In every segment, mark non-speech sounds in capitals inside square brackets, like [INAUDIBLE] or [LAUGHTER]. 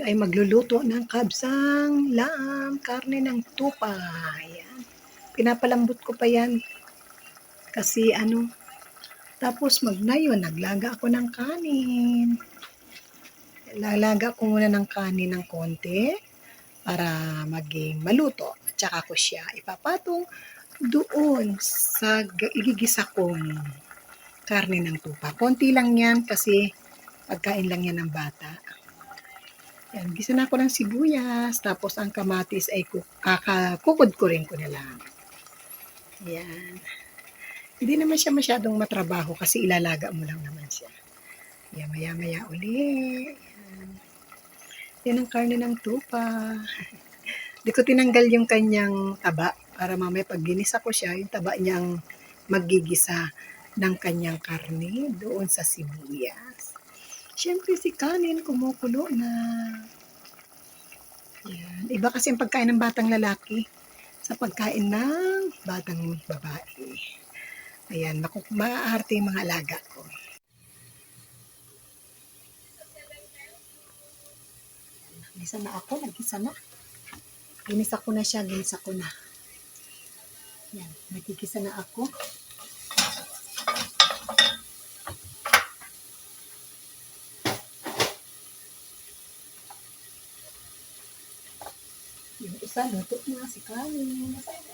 magluluto ng kabsang lam, karne ng tupa. Ayan. Pinapalambot ko pa yan. Kasi ano, tapos magnayon, naglaga ako ng kanin. Lalaga ko muna ng kanin ng konti para maging maluto. At saka ko siya ipapatong doon sa igigisa kong karne ng tupa. Konti lang yan kasi pagkain lang yan ng bata. Yan, gisa na ko ng sibuyas, tapos ang kamatis ay kuk kakakukod ko rin ko na lang. Yan. Hindi naman siya masyadong matrabaho kasi ilalaga mo lang naman siya. Yan, maya-maya uli. Yan. Yan ang karne ng tupa. Di ko tinanggal yung kanyang taba para mamaya pag ginisa ko siya, yung taba niyang magigisa ng kanyang karne doon sa sibuyas. Siyempre si kanin kumukulo na. Yan. Iba kasi ang pagkain ng batang lalaki sa pagkain ng batang babae. Ayan, maaarte yung mga alaga ko. Gisa na ako, nagisa na. Ginisa ko na siya, ginisa ko na. Yan, nagigisa na ako. Yung isa, luto na si Kani. Nasaan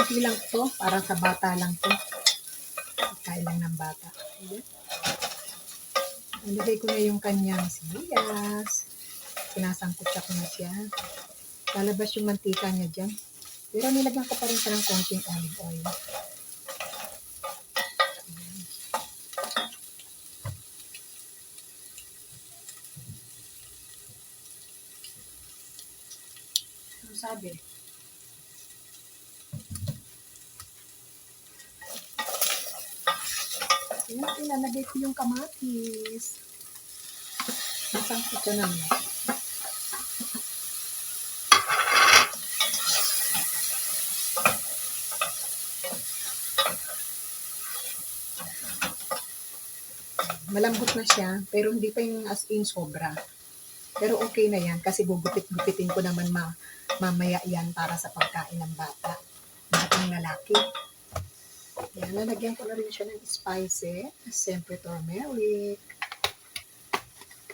Konti lang to, para sa bata lang to. Kain lang ng bata. Ayan. Nalagay ko na yung kanyang sibuyas. Sinasangkutsa ko na siya. Lalabas yung mantika niya dyan. Pero nilagyan ko pa rin siya ng konting olive oil. Ayan. Ano sabi? Ayan, ilalagay ko yung kamatis. Nasangkot ko naman. Malambot na siya, pero hindi pa yung as in sobra. Pero okay na yan kasi gugupit-gupitin ko naman ma mamaya yan para sa pagkain ng bata. Batang lalaki. Yan, lalagyan ko na rin siya ng spices. Siyempre, turmeric.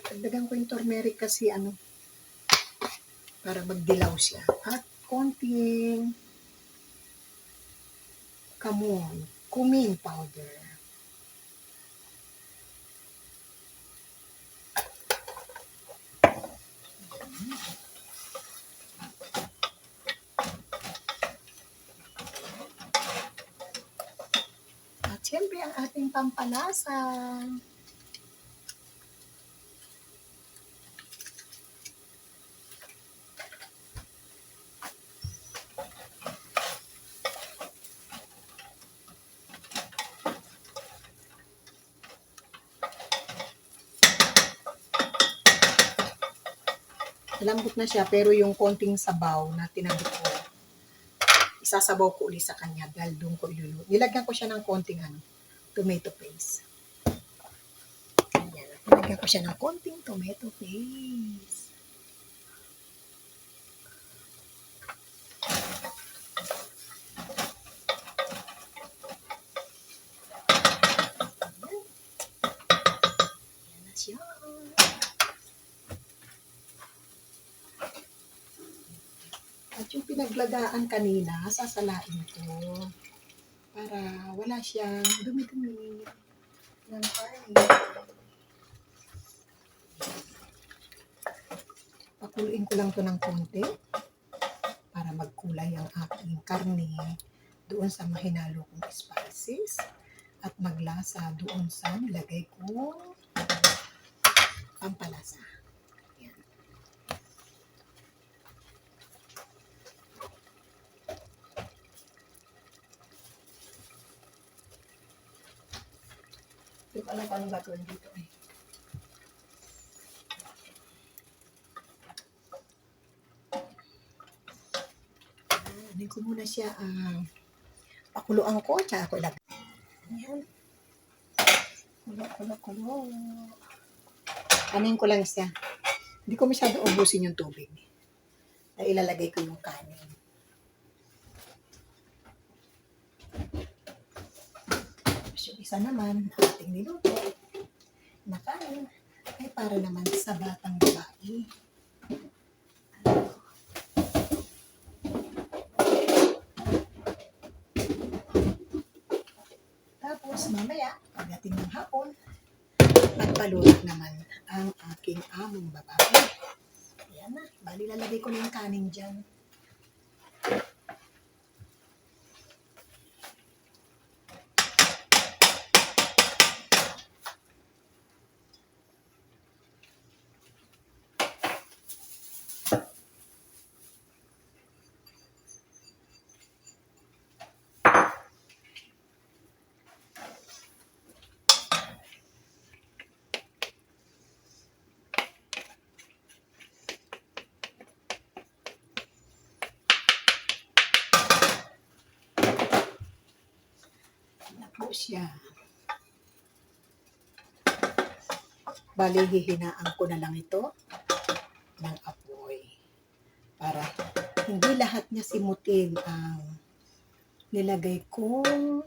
Dagdagan ko yung turmeric kasi ano, para magdilaw siya. At konting kamon, cumin powder. At siyempre, ang ating pampalasa. Lambot na siya, pero yung konting sabaw na tinabi ko, isasabaw ko uli sa kanya dahil doon ko iluluto. Nilagyan ko siya ng konting ano, tomato paste. Ayan. Nilagyan ko siya ng konting tomato paste. Siya. At yung pinaglagaan kanina, sasalain ko. Para wala siyang dumi-dumi ng karne. Pakuluin ko lang to ng konti para magkulay ang aking karne doon sa mahinalo kong spices at maglasa doon sa nilagay kong pampalasa. Hindi ko alam kung gagawin dito eh. Anin ko muna siya ang pakuluan ko, tsaka ko ilagay. Ayan. Kulo, kulo, kulo. Kanin ko lang siya. Hindi ko masyado ubusin yung tubig. Dahil ilalagay ko yung kanin. Yung isa naman, na ating niluto na kanin, ay para naman sa batang babae. Tapos mamaya, pagdating ng hapon, magpaluto naman ang aking among babae. Ayan na, bali lalagay ko na yung kanin dyan. na po siya. Bali, hihinaan ko na lang ito ng apoy. Para hindi lahat niya simutin ang nilagay kong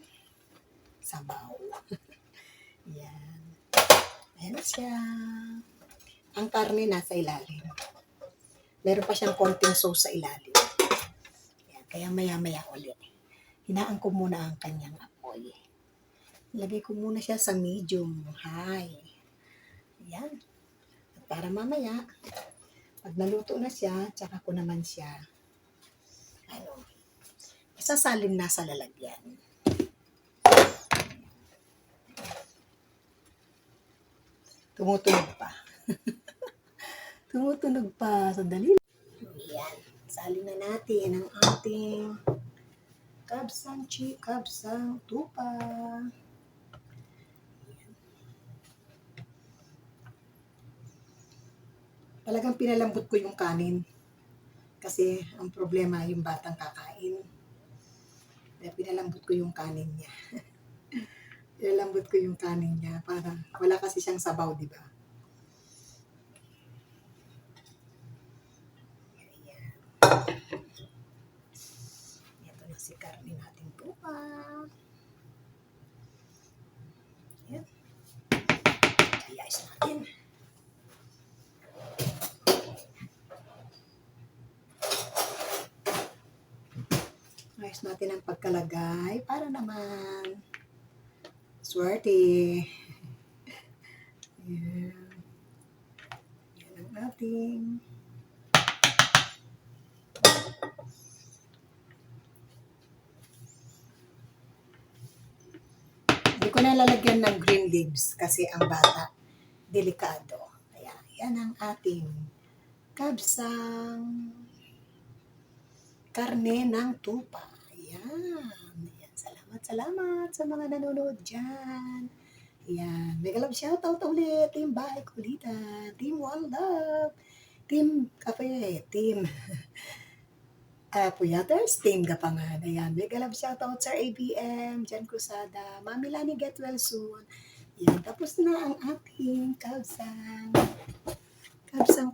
sabaw. [LAUGHS] Yan. Ayan siya. Ang karne nasa ilalim. Meron pa siyang konting sauce sa ilalim. Yan. Kaya maya-maya ulit hinaan ko muna ang kanyang apoy. Lagay ko muna siya sa medium high. Ayan. At para mamaya, pag naluto na siya, tsaka ko naman siya, ano, isasalin na sa lalagyan. Tumutunog pa. [LAUGHS] Tumutunog pa. Sandali. Ayan. Salin na natin ang ating kabsang chi, kabsang tupa. Talagang pinalambot ko yung kanin. Kasi ang problema yung batang kakain. Kaya pinalambot ko yung kanin niya. [LAUGHS] pinalambot ko yung kanin niya para wala kasi siyang sabaw, di ba? Ito na si karne nating tupa. Ayan. Ayos natin. Ayos natin ang pagkalagay para naman swerte. Ayan. Yan ang ating Hindi ko na lalagyan ng green leaves kasi ang bata delikado. Kaya yan ang ating kabsang karne ng tupa. Ayan. Ayan. Salamat, salamat sa mga nanonood dyan. Ayan. Mega love shoutout ulit. Team Bahay Kulitan. Team One Love. Team Kape. Team uh, [LAUGHS] Puyaters. Team Gapangan. Ayan. Mega love shoutout sa ABM. Jan Cruzada. Mami Lani get well soon. Ayan. Tapos na ang ating kabsang. Kabsang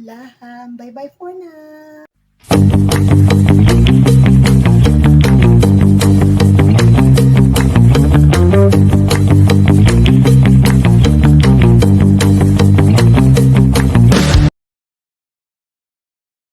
laham. Bye-bye for now.